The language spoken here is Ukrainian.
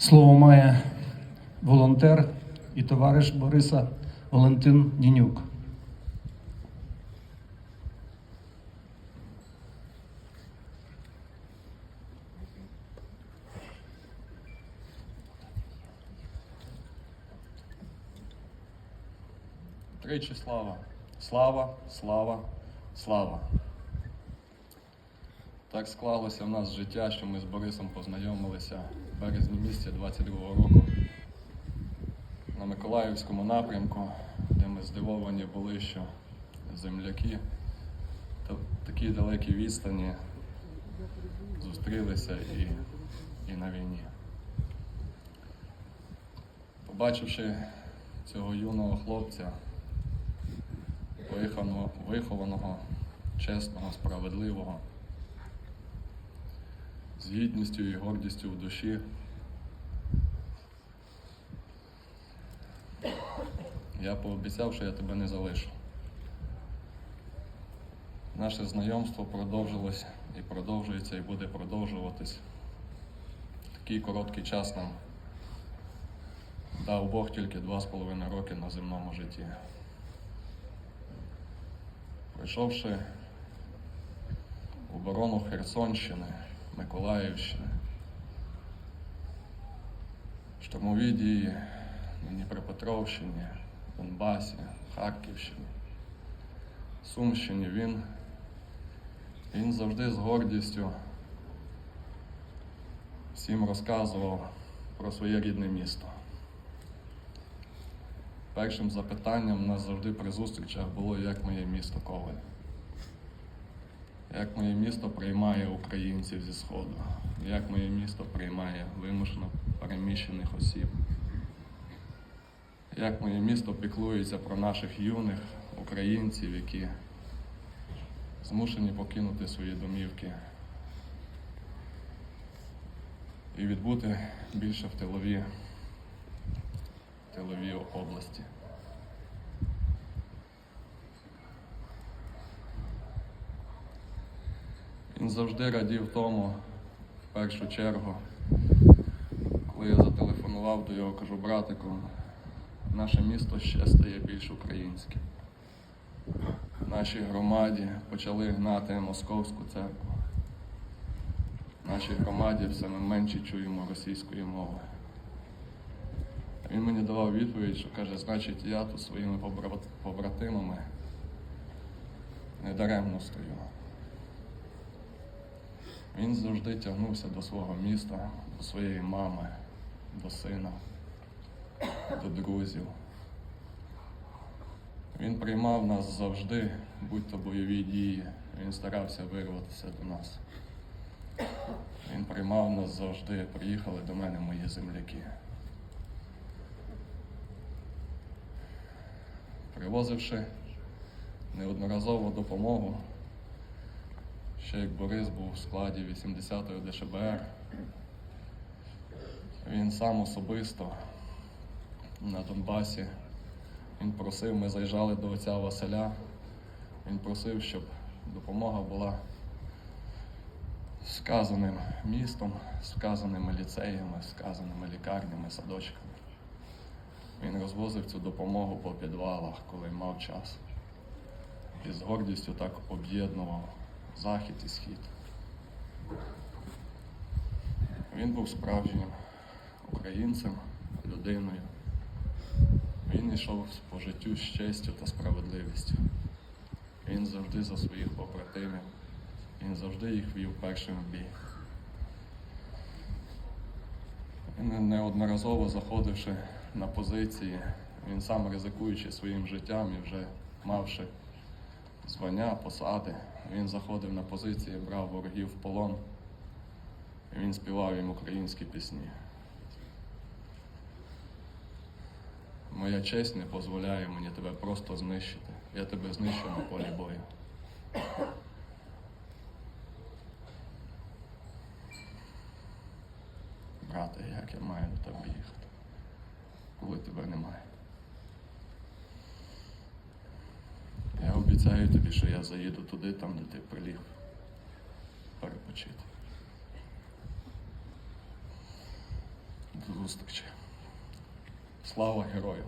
Слово має волонтер і товариш Бориса Валентин Нінюк. Тричі слава. Слава, слава, слава. Так склалося в нас життя, що ми з Борисом познайомилися в березні місяця 22-го року на Миколаївському напрямку, де ми здивовані були, що земляки та в такій далекій відстані зустрілися і, і на війні. Побачивши цього юного хлопця, вихованого, вихованого, чесного, справедливого, з гідністю і гордістю в душі. Я пообіцяв, що я тебе не залишу. Наше знайомство продовжилось і продовжується, і буде продовжуватись. Такий короткий час нам дав Бог тільки два з половиною роки на земному житті. Пройшовши оборону Херсонщини, Миколаївщини, штурмові дії на Дніпропетровщині, Донбасі, Харківщині, Сумщині, він, він завжди з гордістю всім розказував про своє рідне місто. Першим запитанням у нас завжди при зустрічах було, як моє місто Коваль. Як моє місто приймає українців зі Сходу, як моє місто приймає вимушено переміщених осіб, як моє місто піклується про наших юних українців, які змушені покинути свої домівки і відбути більше в тилові тиловій області. Він завжди радів тому, в першу чергу, коли я зателефонував до його, кажу, братику, наше місто ще стає більш українським. В нашій громаді почали гнати московську церкву. В нашій громаді все ми менше чуємо російської мови. Він мені давав відповідь, що каже, значить, я тут своїми побра- побратимами недаремно стою. Він завжди тягнувся до свого міста, до своєї мами, до сина, до друзів. Він приймав нас завжди, будь-то бойові дії. Він старався вирватися до нас. Він приймав нас завжди, приїхали до мене мої земляки. привозивши неодноразову допомогу. Ще як Борис був в складі 80-ї ДШБР, він сам особисто на Донбасі. Він просив, ми заїжджали до отця Василя, він просив, щоб допомога була сказаним містом, сказаними ліцеями, сказаними лікарнями, садочками. Він розвозив цю допомогу по підвалах, коли мав час. І з гордістю так об'єднував захід і схід. Він був справжнім українцем, людиною. Він йшов по життю з честю та справедливістю. Він завжди за своїх побратимів, він завжди їх вів першим в бій. Він неодноразово заходивши на позиції, він сам ризикуючи своїм життям і вже мавши звання, посади, він заходив на позиції, брав ворогів в полон, він співав їм українські пісні. Моя честь не дозволяє мені тебе просто знищити. Я тебе знищу на полі бою. Брате, як я маю до тебе їхати, коли тебе немає. Я обіцяю тобі, що я заїду туди, там, де ти приліг перепочити. До зустрічі. Слава герою!